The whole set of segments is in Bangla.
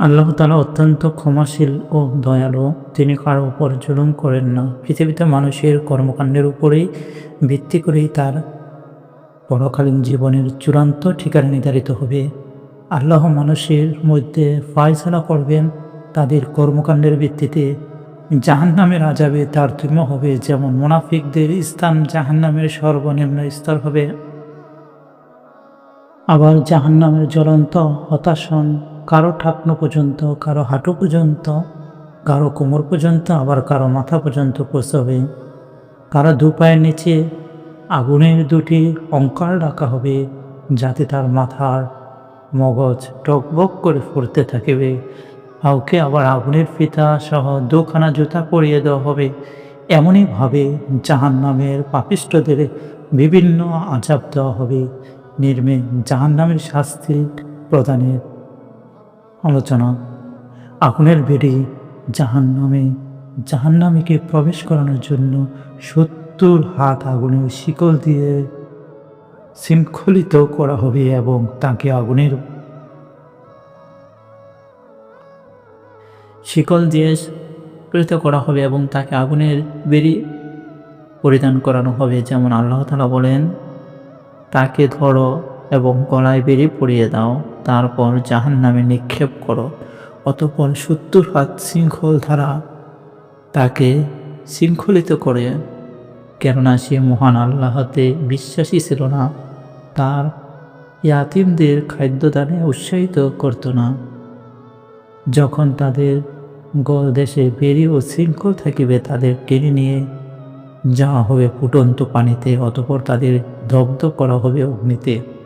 আল্লাহ তালা অত্যন্ত ক্ষমাশীল ও দয়ালু। তিনি কারও উপর জুলুম করেন না। পৃথিবীতে মানুষের কর্মকাণ্ডের উপরেই ভিত্তি করেই তার পরকালীন জীবনের চূড়ান্ত ঠিকানা নির্ধারিত হবে। আল্লাহ মানুষের মধ্যে ফয়সলা করবেন, তাদের কর্মকাণ্ডের ভিত্তিতে জাহান্নামের আজাবে তারতম্য হবে, যেমন মুনাফিকদের স্থান জাহান্নামের সর্বনিম্ন স্তর হবে। আবার জাহান্নামের জ্বলন্ত হতাশন কারও ঠাকনো পর্যন্ত, কারও হাঁটু পর্যন্ত, কারও কোমর পর্যন্ত, আবার কারও মাথা পর্যন্ত পৌঁছবে। কারও দু পায়ের নিচে, আগুনের দুটি অঙ্কার রাখা হবে, যাতে তার মাথার মগজ টকবক করে ফুরতে থাকবে। কাউকে আবার আগুনের ফিতা সহ দুখানা জুতা পরিয়ে দেওয়া হবে। এমনইভাবে জাহান নামের পাপিষ্টদের বিভিন্ন আজাব দেওয়া হবে। নির্মে জাহান নামের শাস্তি প্রদানের আলোচনা। আগুনের বেড়ে জাহান নামে জাহান নামীকে প্রবেশ করানোর জন্য সত্তর হাত আগুনের শিকল দিয়ে শৃঙ্খলিত করা হবে এবং তাকে আগুনের শিকল দিয়ে প্রেরিত করা হবে এবং তাকে আগুনের বেরি পরিধান করানো হবে। যেমন আল্লাহ তালা বলেন, তাকে ধরো এবং গলায় বেরি পড়িয়ে দাও। তারপর জাহান নামে নিক্ষেপ করো। অতপর সত্তর হাত শৃঙ্খল ধারা তাকে শৃঙ্খলিত করে। কেননা সে মহান আল্লাহতে বিশ্বাসী ছিল না। তার ইয়াতিমদের খাদ্যদানে উৎসাহিত করত না। যখন তাদের গল দেশে বেরি ও শৃঙ্খল থাকিবে, তাদের টেনে নিয়ে যাওয়া হবে ফুটন্ত পানিতে, অতপর তাদের দগ্ধ করা হবে অগ্নিতে।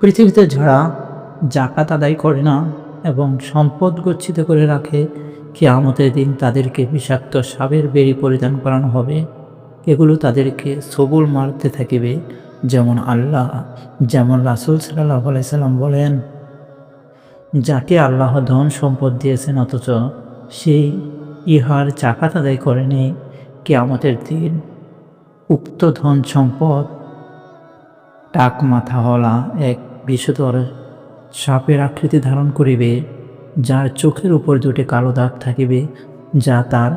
পৃথিবীতে যারা জাকাত আদায় করে না এবং সম্পদ গচ্ছিত করে রাখে, কেয়ামতের দিন তাদেরকে বিষাক্ত সাবের বেরি পরিধান করানো হবে। এগুলো তাদেরকে সবুল মারতে থাকিবে, যেমন আল্লাহ, যেমন রাসুল সাল্লাহ আলাইসাল্লাম বলেন, যাকে আল্লাহ ধন সম্পদ দিয়েছেন অথচ সেই ইহার জাকাত আদায় করেনি, কেয়ামতের দিন উক্ত ধন সম্পদ টাক মাথাওয়ালা এক বিষধর সাপের আকৃতি ধারণ করিবে, যার চোখের উপর দুটি কালো দাগ থাকিবে, যা তার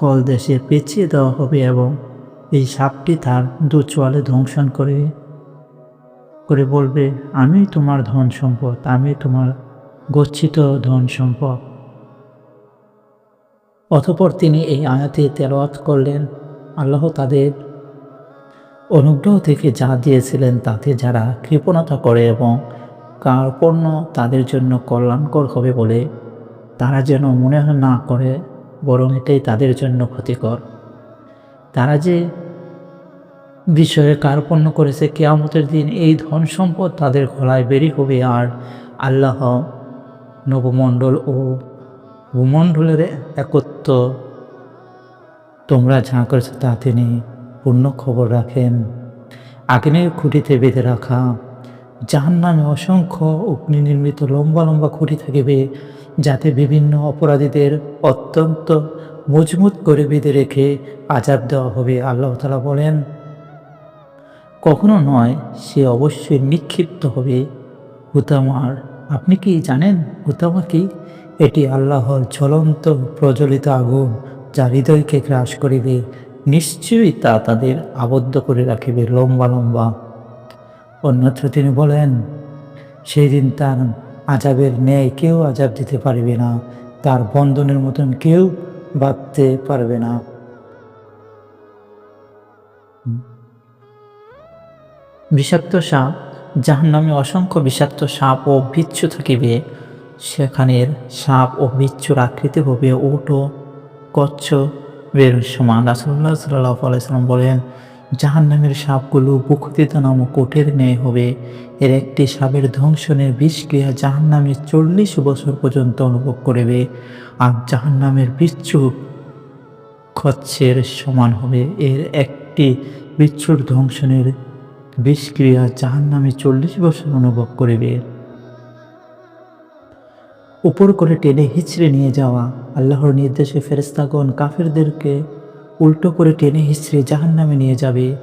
গলদেশে পেঁচিয়ে দেওয়া হবে এবং এই সাপটি তার দু চোয়ালে ধ্বংসন করে করে বলবে, আমি তোমার ধন সম্পদ, আমি তোমার গচ্ছিত ধন সম্পদ। অতপর তিনি এই আয়াতে তেলাওয়াত করলেন, আল্লাহ তাদের অনুগ্রহ থেকে যা দিয়েছিলেন তাতে যারা কৃপণতা করে এবং কার্পণ্য তাদের জন্য কল্যাণকর হবে বলে তারা যেন মনে না করে, বরং এটাই তাদের জন্য ক্ষতিকর। তারা যে বিষয়ে কার্পণ্য করেছে, কেয়ামতের দিন এই ধন সম্পদ তাদের গলায় বেরি হবে আর আল্লাহ নবমণ্ডল ও ভূমণ্ডলের একত্র তোমরা যা করেছ তা তিনি পূর্ণ খবর রাখেন। আগ্নেয় খুঁটিতে বেঁধে রাখা যার নামে অসংখ্য অগ্নি নির্মিত লম্বা লম্বা খুঁটি থাকিবে, যাতে বিভিন্ন অপরাধীদের অত্যন্ত মজবুত করে বেঁধে রেখে আজাব দেওয়া হবে, আল্লাহ তালা বলেন। কখনো নয়, সে অবশ্যই নিক্ষিপ্ত হবে। হুতামার আপনি কি জানেন হুতামা কি? এটি আল্লাহর জ্বলন্ত প্রজ্বলিত আগুন, যা হৃদয়কে গ্রাস করিবে। নিশ্চয়ই তা তাদের আবদ্ধ করে রাখিবে লম্বা লম্বা। অন্যত্র তিনি বলেন সেই দিন তার আজাবের ন্যায় কেউ আজাব দিতে পারবে না, তার বন্ধনের মতন কেউ বাঁধতে পারবে না। বিষাক্ত সাপ যাহার নামে অসংখ্য বিষাক্ত সাপ ও বিচ্ছু থাকিবে, সেখানের সাপ ও বিচ্ছুর আকৃতি হবে ওট ও কচ্ছপের সমান রাসুল্লাহ সাল্লাহ আলাইসাল্লাম বলেন জাহান নামের সাপগুলো বুকতিত নামক কোটের ন্যায় হবে। এর একটি সাপের ধ্বংসনের বিষ ক্রিয়া জাহান নামের চল্লিশ বছর পর্যন্ত অনুভব করবে। আর জাহান নামের বিচ্ছু কচ্ছের সমান হবে। এর একটি বিচ্ছুর ধ্বংসনের বিষক্রিয়া জাহান নামে চল্লিশ বছর অনুভব করিবে। উপর করে টেনে হিচড়ে নিয়ে যাওয়া। আল্লাহর নির্দেশে ফেরেস্তাগণ কাফেরদেরকে উল্টো করে টেনে হিচড়ে জাহান নামে নিয়ে যাবে।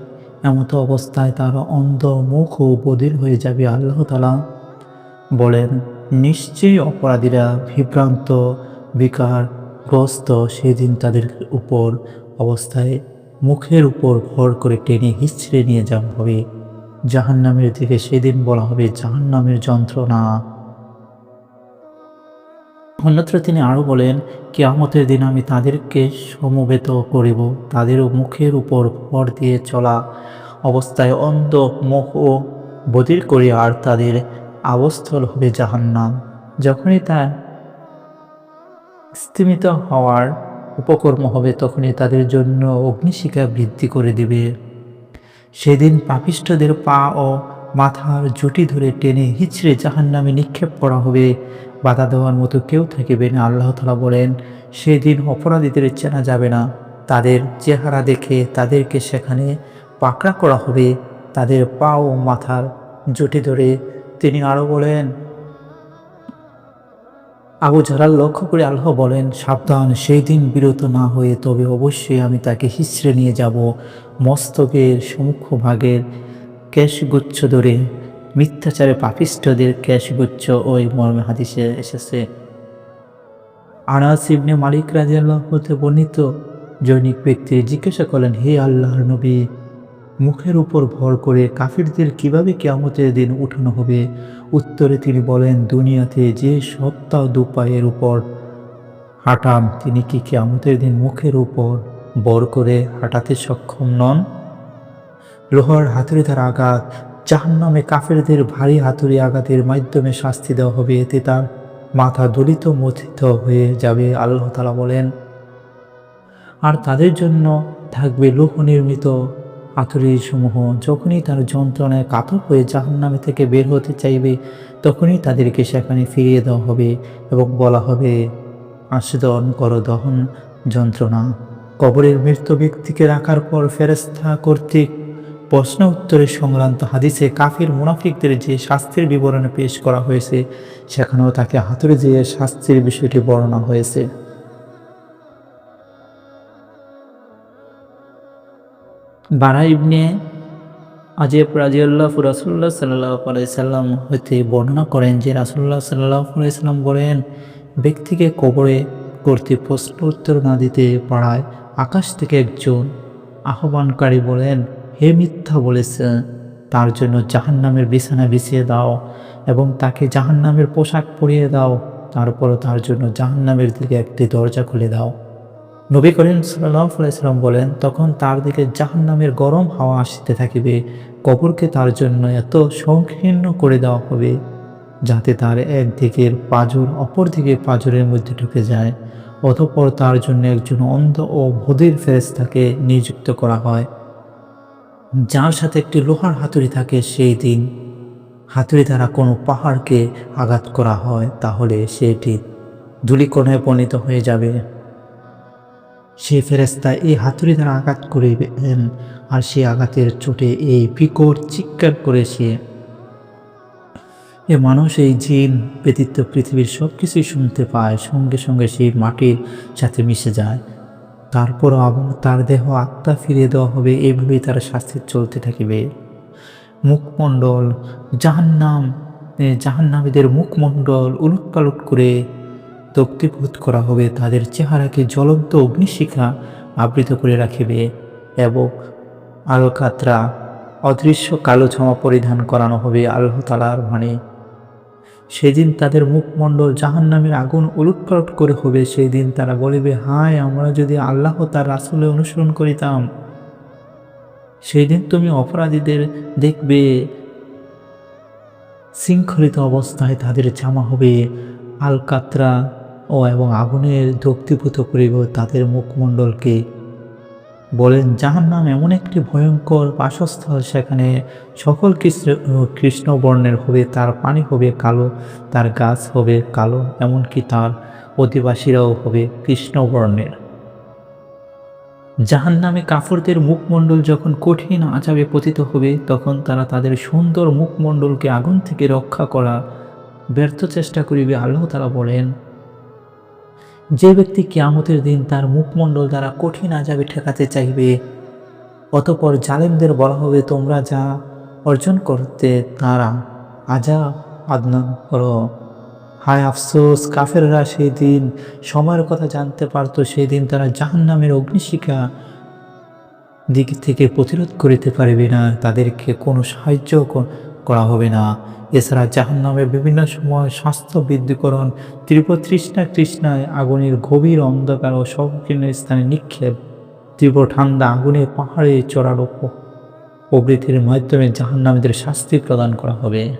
এমতো অবস্থায় তারা অন্ধ মুখ ও বদির হয়ে যাবে আল্লাহ তালা বলেন, নিশ্চয়ই অপরাধীরা বিভ্রান্ত, বিকার, গ্রস্ত সেদিন তাদের উপর অবস্থায় মুখের উপর ভর করে টেনে হিচড়ে নিয়ে যাওয়া হবে। জাহান্নামের দিকে সেদিন বলা হবে জাহান্নামের যন্ত্রণা। অন্যত্র তিনি আরও বলেন, কেয়ামতের দিন আমি তাদেরকে সমবেত করিব। তাদেরও মুখের উপর ভর দিয়ে চলা অবস্থায় অন্ধ মোহ ও বদির করি আর তাদের আবস্থল হবে জাহান্নাম। যখনই তার স্থিমিত হওয়ার উপকর্ম হবে, তখনই তাদের জন্য অগ্নিশিখা বৃদ্ধি করে দিবে। সেদিন পাপিষ্ঠদের পা ও মাথার জুটি ধরে টেনে হিচড়ে জাহান্নামে নিক্ষেপ করা হবে। বাধা দেওয়ার মতো কেউ থাকিবে না। আল্লাহ তালা বলেন, সেদিন অপরাধীদের চেনা যাবে না। তাদের চেহারা দেখে তাদেরকে সেখানে পাকড়া করা হবে। তাদের পা ও মাথার জুটি ধরে তিনি আরও বলেন, আবু জারাল লক্ষ্য করে আল্লাহ বলেন, সাবধান, সেই দিন বিরত না হয়ে তবে অবশ্যই আমি তাকে হিসড়ে নিয়ে যাব। মস্তকের সমুখ্য ভাগের ক্যাশগুচ্ছ ধরে মিথ্যাচারে পাপিষ্ঠদের ক্যাশগুচ্ছ ওই মর্মে হাদিসে এসেছে। আনাস ইবনে মালিক রাজিয়াল্লাহ হতে বর্ণিত জৈনিক ব্যক্তি জিজ্ঞাসা করলেন, হে আল্লাহর নবী, মুখের উপর ভর করে কাফিরদের কীভাবে কেয়ামতের দিন উঠানো হবে? উত্তরে তিনি বলেন, দুনিয়াতে যে সত্তা দুপায়ের উপর হাঁটান তিনি কি কেয়ামতের দিন মুখের উপর বর করে হাঁটাতে সক্ষম নন? লোহার হাতুড়ি তার আঘাত জাহান্নামে কাফেরদের ভারী হাতুড়ি আঘাতের মাধ্যমে শাস্তি দেওয়া হবে, এতে তার মাথা দলিত মথিত হয়ে যাবে, আল্লাহ তালা বলেন। আর তাদের জন্য থাকবে লোহ নির্মিত সমূহ যখনই তার যন্ত্রণায় কাতর হয়ে জাহান্নামে থেকে বের হতে চাইবে, তখনই তাদেরকে সেখানে ফিরিয়ে দেওয়া হবে এবং বলা হবে আস্বাদন কর দহন যন্ত্রণা। কবরের মৃত ব্যক্তিকে রাখার পর ফেরেস্তা কর্তৃক প্রশ্ন উত্তরের সংক্রান্ত হাদিসে কাফির মুনাফিকদের যে শাস্তির বিবরণে পেশ করা হয়েছে, সেখানেও তাকে হাতুড়ে দিয়ে শাস্তির বিষয়টি বর্ণনা হয়েছে। বারা ইবনে আজেব রাজিউল্লাহ রাসুল্লাহ সাল্লাহ হইতে বর্ণনা করেন যে রাসুল্লাহ সাল্লাহ বলেন, ব্যক্তিকে কবরে করতে প্রশ্ন উত্তর না দিতে পারায় আকাশ থেকে একজন আহ্বানকারী বলেন হে মিথ্যা বলেছে, তার জন্য জাহান্নামের বিছানা বিছিয়ে দাও এবং তাকে জাহান্নামের পোশাক পরিয়ে দাও। তারপরও তার জন্য জাহান্নামের দিকে একটি দরজা খুলে দাও। নবী করিম সাল্লাম বলেন, তখন তার দিকে জাহান্নামের গরম হাওয়া আসতে থাকিবে। কবরকে তার জন্য এত সংকীর্ণ করে দেওয়া হবে যাতে তার একদিকের পাজর অপর দিকে পাজরের মধ্যে ঢুকে যায়। অতঃপর তার জন্য একজন অন্ধ ও ভোদের ফেরেস্তাকে নিযুক্ত করা হয়। যার সাথে একটি লোহার হাতুড়ি থাকে সেই দিন হাতুড়ি দ্বারা কোনো পাহাড়কে আঘাত করা হয়, তাহলে সেটি ধুলিকণায় পরিণত হয়ে যাবে। সে ফেরেস্তা এই হাতুড়ি দ্বারা আঘাত করিবেন আর সে আঘাতের চোটে এই বিকট চিৎকার করে সে। এ মানুষ এই জিন ব্যতীত পৃথিবীর সব কিছুই শুনতে পায়, সঙ্গে সঙ্গে সেই মাটির সাথে মিশে যায়। তারপর আবার তার দেহ আত্মা ফিরিয়ে দেওয়া হবে এভাবেই তার শাস্তি চলতে থাকিবে। মুখমণ্ডল, জাহান্নাম জাহান্নামীদের মুখমণ্ডল উলট পালট করে তক্তিভূত করা হবে, তাদের চেহারাকে জ্বলন্ত অগ্নিশিখা আবৃত করে রাখিবে এবং আলোকাত্রা অদৃশ্য কালো জামা পরিধান করানো হবে আল্লাহ তালার ভানে সেদিন তাদের মুখমণ্ডল জাহান নামের আগুন উলটপালট করে হবে সেই দিন তারা বলিবে, হায়, আমরা যদি আল্লাহ তার রাসুলে অনুসরণ করিতাম সেই দিন তুমি অপরাধীদের দেখবে, শৃঙ্খলিত অবস্থায় তাদের জামা হবে, আলকাত্রা ও এবং আগুনের দগ্ধীভূত করিব তাদের মুখমণ্ডলকে। বলেন যাহার নাম এমন একটি ভয়ঙ্কর বাসস্থল সেখানে সকল কৃষ্ণ কৃষ্ণ বর্ণের হবে, তার পানি হবে কালো, তার গাছ হবে কালো, এমনকি তার অধিবাসীরাও হবে কৃষ্ণ বর্ণের জাহান নামে কাফরদের মুখমণ্ডল যখন কঠিন আচাবে পতিত হবে, তখন তারা তাদের সুন্দর মুখমণ্ডলকে আগুন থেকে রক্ষা করা ব্যর্থ চেষ্টা করিবে, আল্লাহ তারা বলেন যে ব্যক্তি কেয়ামতের দিন তার মুখমণ্ডল দ্বারা কঠিন আজাবে ঠেকাতে চাইবে, অতপর জালেমদের বলা হবে, তোমরা যা অর্জন করতে তারা আজা আদনান করো। হায় আফসোস, কাফেররা সেই দিন সময়ের কথা জানতে পারতো সেই দিন তারা জাহান্নামের অগ্নিশিখা দিক থেকে প্রতিরোধ করিতে পারবে না, তাদেরকে কোনো সাহায্য করা হবে না। এছাড়া জাহান্নামে বিভিন্ন সময় স্বাস্থ্য বৃদ্ধিকরণ তীব্র তৃষ্ণা তৃষ্ণায় আগুনের গভীর অন্ধকার ও সংকীর্ণ স্থানে নিক্ষেপ। তীব্র ঠান্ডা আগুনে পাহাড়ে চড়ার প- প্রভৃতির মাধ্যমে জাহান্নামীদের শাস্তি প্রদান করা হবে।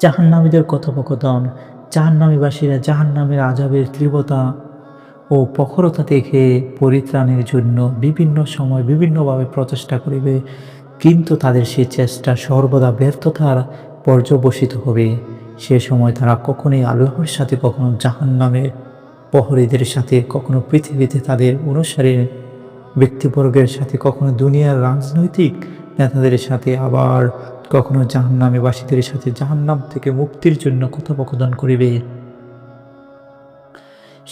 জাহান্নামীদের কথোপকথন জাহান্নামীবাসীরা জাহান্নামের আজাবের তীব্রতা ও প্রখরতা দেখে পরিত্রাণের জন্য বিভিন্ন সময় বিভিন্নভাবে প্রচেষ্টা করিবে, কিন্তু তাদের সে চেষ্টা সর্বদা ব্যর্থতার পর্যবসিত হবে। সে সময় তারা কখনোই আল্লাহর সাথে, কখনো জাহান্নামের প্রহরীদের সাথে, কখনো পৃথিবীতে তাদের অনুসারী ব্যক্তিবর্গের সাথে, কখনো দুনিয়ার রাজনৈতিক নেতাদের সাথে, আবার কখনো জাহান্নামীবাসীদের সাথে জাহান্নাম থেকে মুক্তির জন্য কথোপকথন করিবে।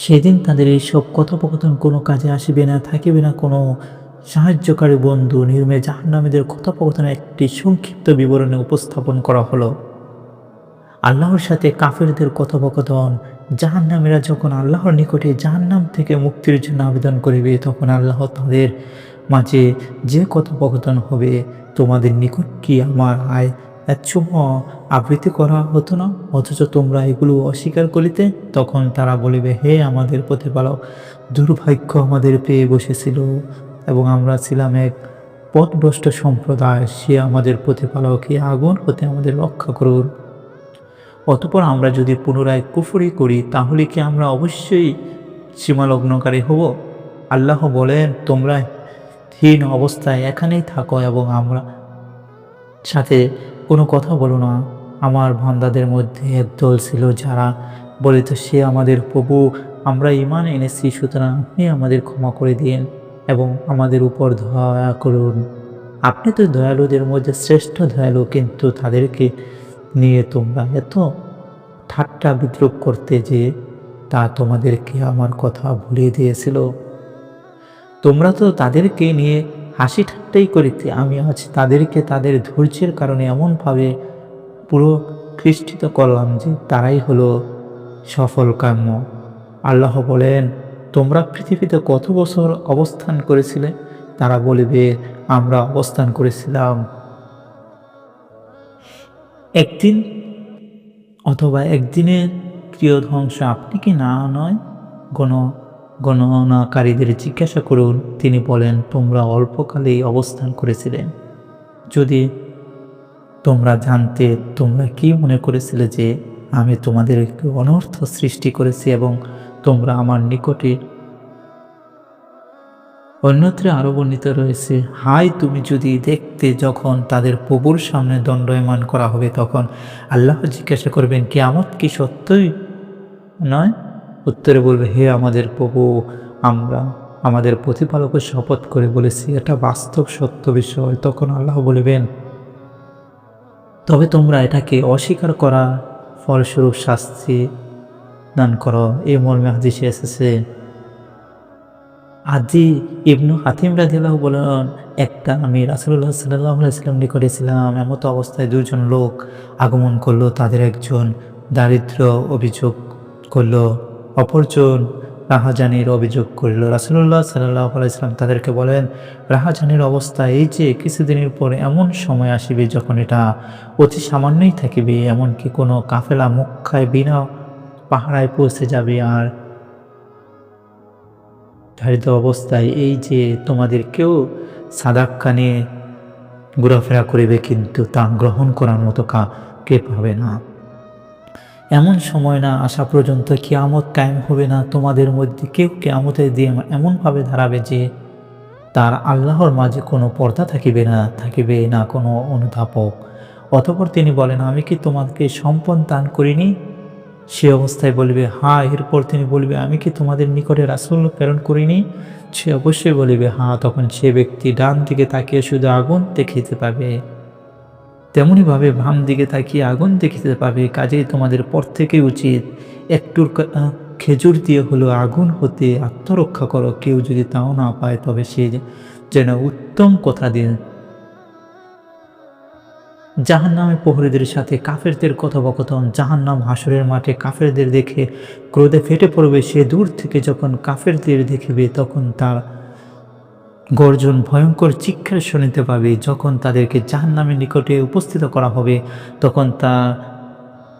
সেদিন তাদের এইসব কথোপকথন কোনো কাজে আসিবে না, থাকিবে না কোনো সাহায্যকারী বন্ধু। নির্মে জাহান্নামীদের কথোপকথনের একটি সংক্ষিপ্ত বিবরণে উপস্থাপন করা হলো। আল্লাহর সাথে কাফেরদের কথোপকথন। জাহান্নামীরা যখন আল্লাহর নিকটে জাহান্নাম থেকে মুক্তির জন্য আবেদন করিবে, তখন আল্লাহ তাদের মাঝে যে কথোপকথন হবে, তোমাদের নিকট কি আমার আয় একচুম আবৃত্তি করা হতো না, অথচ তোমরা এগুলো অস্বীকার করিতে তখন তারা বলিবে, হে আমাদের প্রতিপালক, দুর্ভাগ্য আমাদের পেয়ে বসেছিল এবং আমরা ছিলাম এক পথভ্রষ্ট সম্প্রদায়, সে আমাদের প্রতিপালক এই আগুন হতে আমাদের রক্ষা করুন। অতপর আমরা যদি পুনরায় কুফরি করি, তাহলে কি আমরা অবশ্যই সীমালগ্নকারী হব? আল্লাহ বলেন, তোমরা হীন অবস্থায় এখানেই থাকো এবং আমরা সাথে কোনো কথা বলো না। আমার ভান্দাদের মধ্যে একদল ছিল যারা বলিত, সে আমাদের প্রভু, আমরা ইমান এনেছি, সুতরাং আপনি আমাদের ক্ষমা করে দিন এবং আমাদের উপর দয়া করুন। আপনি তো দয়ালুদের মধ্যে শ্রেষ্ঠ দয়ালু, কিন্তু তাদেরকে নিয়ে তোমরা এত ঠাট্টা বিদ্রুপ করতে যে তা তোমাদেরকে আমার কথা ভুলিয়ে দিয়েছিল। তোমরা তো তাদেরকে নিয়ে হাসি ঠাট্টাই করিতে আমি আজ তাদেরকে তাদের ধৈর্যের কারণে এমনভাবে পুরো কৃষ্টিত করলাম যে তারাই হলো সফল কাম্য আল্লাহ বলেন, তোমরা পৃথিবীতে কত বছর অবস্থান করেছিলে? তারা বলিবে, আমরা অবস্থান করেছিলাম একদিন অথবা একদিনের প্রিয় ধ্বংস আপনি কি না নয় গণ গণনাকারীদের জিজ্ঞাসা করুন। তিনি বলেন, তোমরা অল্পকালেই অবস্থান করেছিলেন যদি তোমরা জানতে, তোমরা কি মনে করেছিলে যে আমি তোমাদের অনর্থ সৃষ্টি করেছি এবং তোমরা আমার নিকটে অন্যত্র আরও বর্ণিত রয়েছে হাই তুমি যদি দেখতে যখন তাদের প্রবুর সামনে দণ্ডয়মান করা হবে, তখন আল্লাহ জিজ্ঞাসা করবেন কি আমত কি সত্যই নয়? উত্তরে বলবে, হে আমাদের প্রভু, আমরা আমাদের প্রতিপালকের শপথ করে বলেছি, এটা বাস্তব সত্য বিষয়। তখন আল্লাহ বলবেন, তবে তোমরা এটাকে অস্বীকার করা ফলস্বরূপ শাস্তি দান করো। এই মর্মে হাদিসে এসেছে, আজি ইবনু হাতিম রাজিল্লাহ বলেন, একটা আমি রাসুল্লাহ সাল্লাহ ইসলাম নিকটে ছিলাম, এমতো অবস্থায় দুজন লোক আগমন করল, তাদের একজন দারিদ্র অভিযোগ করল অপরজন রাহাজানির অভিযোগ করল। রাসুল্লাহ সাল্লাহ তাদেরকে বলেন, রাহাজানির অবস্থা এই যে, কিছুদিনের পর এমন সময় আসিবে যখন এটা অতি সামান্যই থাকিবে, এমনকি কোনো কাফেলা মক্কায় বিনা পাহারায় পৌঁছে যাবে আর ধারিত অবস্থায় এই যে, তোমাদের কেউ সাদাক্কা নিয়ে ঘোরাফেরা করিবে, কিন্তু তা গ্রহণ করার মতো কা কে পাবে না। এমন সময় না আসা পর্যন্ত কিয়ামত কায়েম হবে না। তোমাদের মধ্যে কেউ কিয়ামতের দিয়ে এমনভাবে দাঁড়াবে যে তার আল্লাহর মাঝে কোনো পর্দা থাকিবে না থাকিবে না কোনো অনুধাপক অতপর তিনি বলেন, আমি কি তোমাকে সম্পদ দান করিনি? সে অবস্থায় বলবে হ্যাঁ এরপর তিনি বলবে, আমি কি তোমাদের নিকটে রাসুল প্রেরণ করিনি? সে অবশ্যই বলিবে হ্যাঁ তখন সে ব্যক্তি ডান দিকে তাকিয়ে শুধু আগুন দেখিতে পাবে। তেমনইভাবে বাম দিকে তাকিয়ে আগুন দেখিতে পাবে কাজেই তোমাদের পর থেকে উচিত। আহ, খেজুর দিয়ে হলো আগুন হতে আত্মরক্ষা করো কেউ যদি তাও না পায় তবে সে যেন উত্তম কথা দিয়ে জাহান্নামে প্রহরীদের সাথে কাফেরদের কথোপকথন জাহান নাম হাসরের মাঠে কাফেরদের দেখে ক্রোধে ফেটে পড়বে সে দূর থেকে যখন কাফেরদের দেখবে তখন তার গর্জন ভয়ঙ্কর চিৎকার শুনিতে পাবে। যখন তাদেরকে জাহান্নামের নিকটে উপস্থিত করা হবে, তখন তার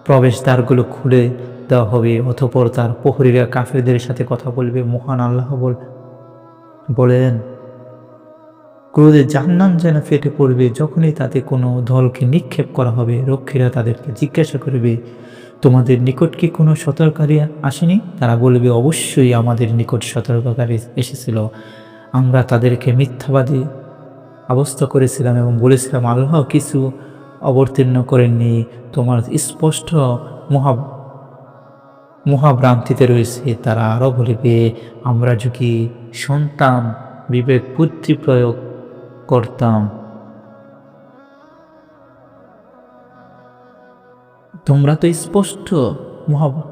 প্রবেশদ্বারগুলো খুলে দেওয়া হবে। অথপর তার প্রহরীরা কাফেরদের সাথে কথা বলবে। মহান আল্লাহ বল, বলেন, ক্রোধে জাহান্নাম যেন ফেটে পড়বে। যখনই তাতে কোনো দলকে নিক্ষেপ করা হবে, রক্ষীরা তাদেরকে জিজ্ঞাসা করবে, তোমাদের নিকট কি কোনো সতর্কারী আসেনি? তারা বলবে, অবশ্যই আমাদের নিকট সতর্ককারী এসেছিল। আমরা তাদেরকে মিথ্যাবাদী অবস্থা করেছিলাম এবং বলেছিলাম, আল্লাহ কিছু অবতীর্ণ করেননি। তোমার স্পষ্ট মহা, মহাভ্রান্তিতে রয়েছে। তারা আরও বলিবে, আমরা যদি সন্তান বিবেক বুদ্ধি প্রয়োগ করতাম। তোমরা তো স্পষ্ট মহা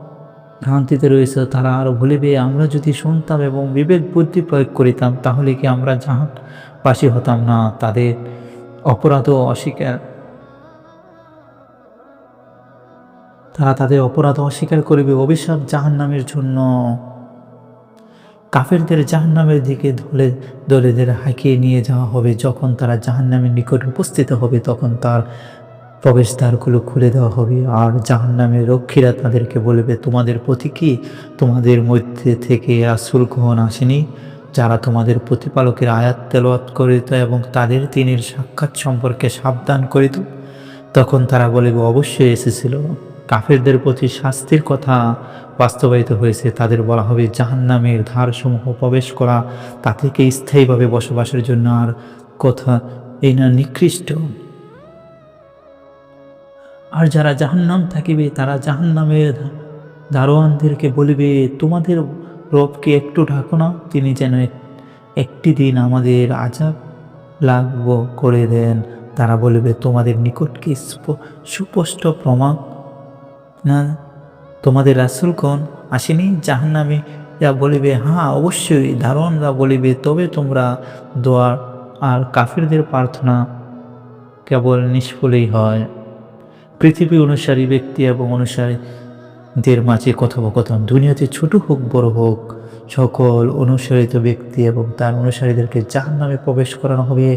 ভ্রান্তিতে রয়েছে, তারা আরও বলিবে আমরা যদি শুনতাম এবং বিবেক বুদ্ধি প্রয়োগ করিতাম, তাহলে কি আমরা জাহান পাশি হতাম? না, তাদের অপরাধ অস্বীকার। তারা তাদের অপরাধ অস্বীকার করিবে, অভিশাপ জাহান নামের জন্য। কাফেরদের জাহান্নামের দিকে ধলে দলেদের হাঁকিয়ে নিয়ে যাওয়া হবে। যখন তারা জাহান্নামের নিকট উপস্থিত হবে, তখন তার প্রবেশদ্বারগুলো খুলে দেওয়া হবে। আর জাহান্নামের রক্ষীরা তাদেরকে বলবে, তোমাদের প্রতি কি তোমাদের মধ্যে থেকে আসুল গ্রহণ আসেনি? যারা তোমাদের প্রতিপালকের আয়াত তেলোয়াত করিত এবং তাদের তিনের সাক্ষাৎ সম্পর্কে সাবধান করিত, তখন তারা বলবে, অবশ্যই এসেছিল। কাফেরদের প্রতি শাস্তির কথা বাস্তবায়িত হয়েছে। তাদের বলা হবে জাহান জাহান্নামের ধারসমূহ প্রবেশ করা, তা থেকে স্থায়ীভাবে বসবাসের জন্য আর কথা এই না নিকৃষ্ট। আর যারা জাহান্নাম থাকিবে, তারা জাহান্নামের দারোয়ানদেরকে বলিবে, তোমাদের রবকে একটু ঢাকো না, তিনি যেন এক- একটি দিন আমাদের আজাব লাগব করে দেন। তারা বলবে, তোমাদের নিকট কি স্প- সুস্পষ্ট প্রমাণ? না, তোমাদের রাসুলগণ আসেনি জাহান্নামে? যা বলিবে হ্যাঁ অবশ্যই। দারোয়ানরা বলিবে, তবে তোমরা দোয়ার আর কাফিরদের প্রার্থনা কেবল নিষ্ফলেই হয়। পৃথিবী অনুসারী ব্যক্তি এবং অনুসারীদের মাঝে কথোপকথন, দুনিয়াতে ছোট হোক, বড় হোক, সকল অনুসারিত ব্যক্তি এবং তার অনুসারীদেরকে জাহান নামে প্রবেশ করানো হবে।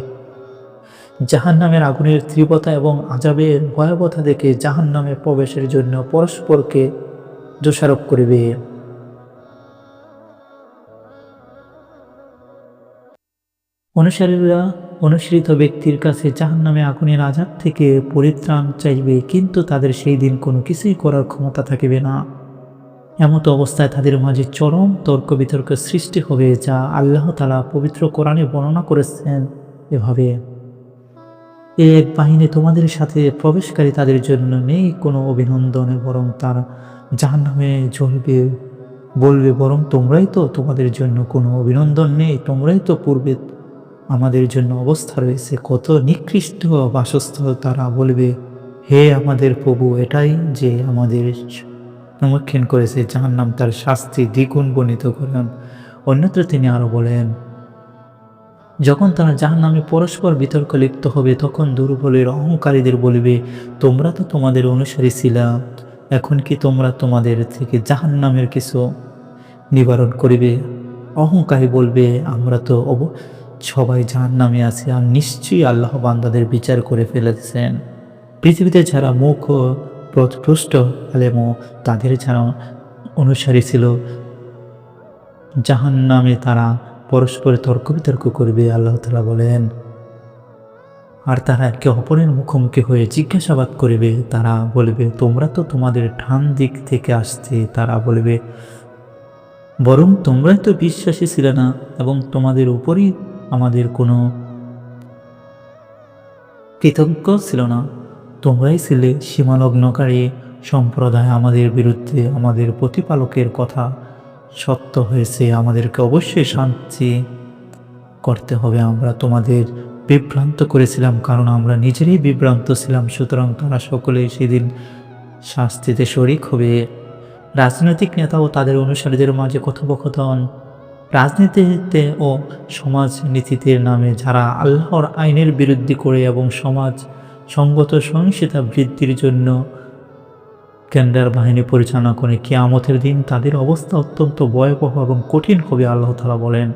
জাহান নামের আগুনের তীব্রতা এবং আজাবের ভয়াবহতা দেখে জাহান নামে প্রবেশের জন্য পরস্পরকে দোষারোপ করিবে। অনুসারীরা অনুসৃত ব্যক্তির কাছে জাহান্নামে আগুনের আজাদ থেকে পরিত্রাণ চাইবে, কিন্তু তাদের সেই দিন কোনো কিছুই করার ক্ষমতা থাকিবে না। এমতো অবস্থায় তাদের মাঝে চরম তর্ক বিতর্ক সৃষ্টি হবে, যা আল্লাহ তালা পবিত্র কোরআনে বর্ণনা করেছেন এভাবে। এক বাহিনী তোমাদের সাথে প্রবেশকারী তাদের জন্য নেই কোনো অভিনন্দন, বরং তারা জাহান্নামে জ্বলবে বলবে, বরং তোমরাই তো তোমাদের জন্য কোনো অভিনন্দন নেই, তোমরাই তো পূর্বে আমাদের জন্য অবস্থা রয়েছে। কত নিকৃষ্ট বাসস্থল তারা বলবে, হে আমাদের প্রভু, এটাই যে আমাদের সম্মুখীন করেছে যার নাম তার শাস্তি দ্বিগুণ বর্ণিত করেন। অন্যত্র তিনি আরও বলেন, যখন তারা জাহান নামে পরস্পর বিতর্ক লিপ্ত হবে, তখন দুর্বলের অহংকারীদের বলবে, তোমরা তো তোমাদের অনুসারী ছিলা, এখন কি তোমরা তোমাদের থেকে জাহান নামের কিছু নিবারণ করিবে অহংকারী বলবে, আমরা তো অব সবাই জাহান নামে আছি আর নিশ্চয়ই আল্লাহ বান্দাদের বিচার করে ফেলেছেন। পৃথিবীতে যারা মুখ ও আলেমো তাদের যারা অনুসারী ছিল জাহান নামে তারা পরস্পরে তর্ক বিতর্ক করবে, আল্লাহ তালা বলেন। আর তারা একে অপরের মুখোমুখি হয়ে জিজ্ঞাসাবাদ করিবে, তারা বলবে, তোমরা তো তোমাদের ঠান দিক থেকে আসছে তারা বলবে, বরং তোমরাই তো বিশ্বাসী ছিলে না এবং তোমাদের উপরই আমাদের কোনো কৃতজ্ঞ ছিল না। তোমরাই ছিলে সীমালগ্নকারী সম্প্রদায়। আমাদের বিরুদ্ধে আমাদের প্রতিপালকের কথা সত্য হয়েছে। আমাদেরকে অবশ্যই শান্তি করতে হবে। আমরা তোমাদের বিভ্রান্ত করেছিলাম, কারণ আমরা নিজেরাই বিভ্রান্ত ছিলাম। সুতরাং তারা সকলেই সেদিন শাস্তিতে শরিক হবে। রাজনৈতিক নেতা ও তাদের অনুসারীদের মাঝে কথোপকথন রাজনীতিতে ও সমাজনীতিতে নামে যারা আল্লাহর আইনের বিরুদ্ধে করে এবং সমাজ সঙ্গত সহিংসতা বৃদ্ধির জন্য কেন্দ্রের বাহিনী পরিচালনা করে কিয়ামতের দিন তাদের অবস্থা অত্যন্ত ভয়াবহ এবং কঠিন হবে, আল্লাহ তালা বলেন।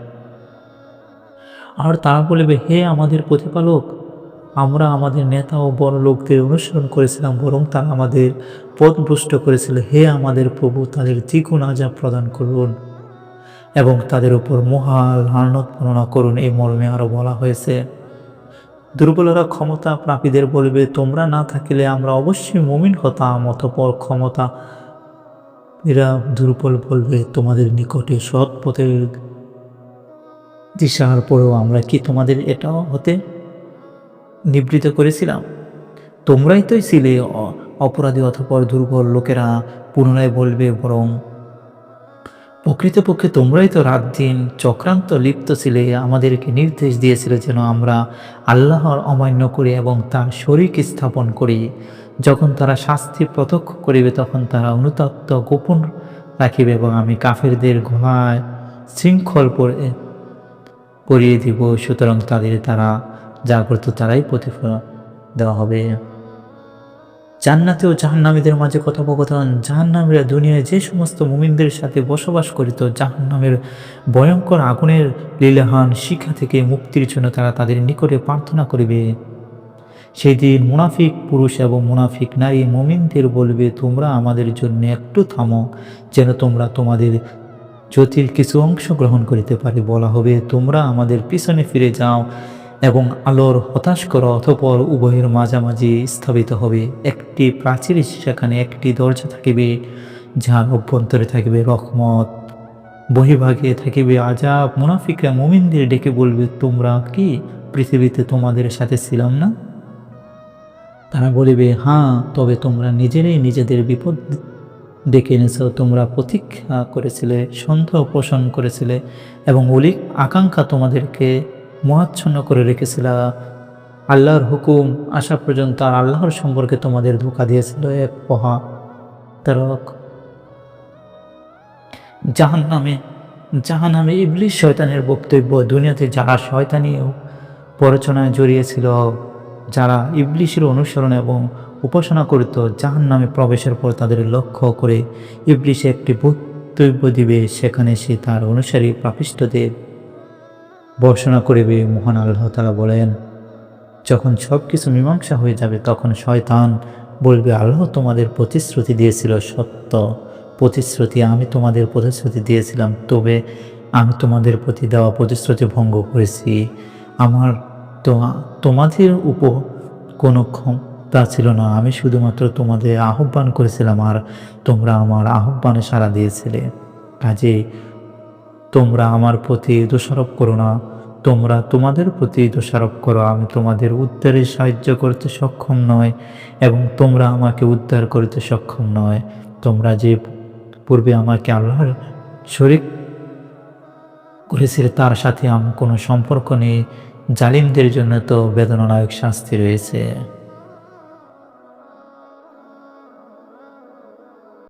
আর তারা বলবে, হে আমাদের প্রতিপালক, আমরা আমাদের নেতা ও বড় লোকদের অনুসরণ করেছিলাম, বরং তারা আমাদের পথভ্রষ্ট করেছিল। হে আমাদের প্রভু, তাদের দ্বিগুণ আজাব প্রদান করুন। এবং তাদের উপর মহাল লানত গণনা করুন। এই মর্মে আরও বলা হয়েছে, দুর্বলরা ক্ষমতা প্রাপীদের বলবে, তোমরা না থাকিলে আমরা অবশ্যই মমিন হতাম, অতপর ক্ষমতা এরা দুর্বল বলবে, তোমাদের নিকটে সৎ পথের দিশার পরেও আমরা কি তোমাদের এটাও হতে নিবৃত করেছিলাম? তোমরাই তোই ছিলে অপরাধী অথপর দুর্বল লোকেরা, পুনরায় বলবে বরং প্রকৃতপক্ষে তোমরাই তো রাত দিন চক্রান্ত লিপ্ত ছিলে, আমাদেরকে নির্দেশ দিয়েছিল যেন আমরা আল্লাহর অমান্য করি এবং তার শরিক স্থাপন করি। যখন তারা শাস্তি প্রত্যক্ষ করিবে, তখন তারা অনুতপ্ত গোপন রাখিবে এবং আমি কাফেরদের গলায় শৃঙ্খল পরে, পরিয়ে দিব। সুতরাং তাদের তারা যা করতো তারাই প্রতিফল দেওয়া হবে। জান্নাতে ও জাহান্নামীদের মাঝে কথোপকথন, জাহান্নামীরা দুনিয়ায় যে সমস্ত মুমিনদের সাথে বসবাস করিত জাহান্নামের ভয়ঙ্কর আগুনের লীলাহান শিক্ষা থেকে মুক্তির জন্য তারা তাদের নিকটে প্রার্থনা করিবে। সেই দিন মুনাফিক পুরুষ এবং মুনাফিক নারী মুমিনদের বলবে, তোমরা আমাদের জন্য একটু থামো, যেন তোমরা তোমাদের জ্যোতির কিছু অংশ গ্রহণ করিতে পারে। বলা হবে, তোমরা আমাদের পিছনে ফিরে যাও এবং আলোর হতাশ করো অতপর উভয়ের মাঝামাঝি স্থাপিত হবে। একটি প্রাচীর সেখানে একটি দরজা থাকিবে, যার অভ্যন্তরে থাকিবে রহমত। বহিভাগে থাকিবে আজাব। মুনাফিকরা মুমিনদের ডেকে বলবে, তোমরা কি পৃথিবীতে তোমাদের সাথে ছিলাম না? তারা বলিবে হ্যাঁ তবে তোমরা নিজেরাই নিজেদের বিপদ ডেকে এনেছ। তোমরা প্রতীক্ষা করেছিলে, সন্দেহ পোষণ করেছিলে এবং অলিক আকাঙ্ক্ষা তোমাদেরকে মহাচ্ছন্ন করে রেখেছিল। আল্লাহর হুকুম আসা পর্যন্ত আর আল্লাহর সম্পর্কে তোমাদের ধোকা দিয়েছিল এক পহা তারক। জাহান নামে জাহান নামে ইবলিশ শয়তানের বক্তব্য দুনিয়াতে যারা শয়তানি ও পরচনায় জড়িয়েছিল, যারা ইবলিশের অনুসরণ এবং উপাসনা করিত জাহান নামে প্রবেশের পর তাদের লক্ষ্য করে ইবলিশে একটি বক্তব্য দিবে। সেখানে সে তার অনুসারী প্রাপিষ্টদের বর্ষণা করিবে, মহান আল্লাহ তালা বলেন, যখন সব কিছু মীমাংসা হয়ে যাবে, তখন শয়তান বলবে, আল্লাহ তোমাদের প্রতিশ্রুতি দিয়েছিল সত্য। প্রতিশ্রুতি আমি তোমাদের প্রতিশ্রুতি দিয়েছিলাম, তবে আমি তোমাদের প্রতি দেওয়া প্রতিশ্রুতি ভঙ্গ করেছি। আমার তো তোমাদের উপর কোনো ক্ষমতা ছিল না, আমি শুধুমাত্র তোমাদের আহ্বান করেছিলাম, আর তোমরা আমার আহ্বানে সাড়া দিয়েছিলে। কাজে তোমরা আমার প্রতি দোষারোপ করো না। তোমরা তোমাদের প্রতি দোষারোপ করো। আমি তোমাদের উদ্ধারে সাহায্য করতে সক্ষম নয় এবং তোমরা আমাকে উদ্ধার করতে সক্ষম নয়। তোমরা যে পূর্বে আমাকে আল্লাহর শরিক করেছিলে, তার সাথে আমার কোনো সম্পর্ক নেই। জালিমদের জন্য তো বেদনাদায়ক শাস্তি রয়েছে।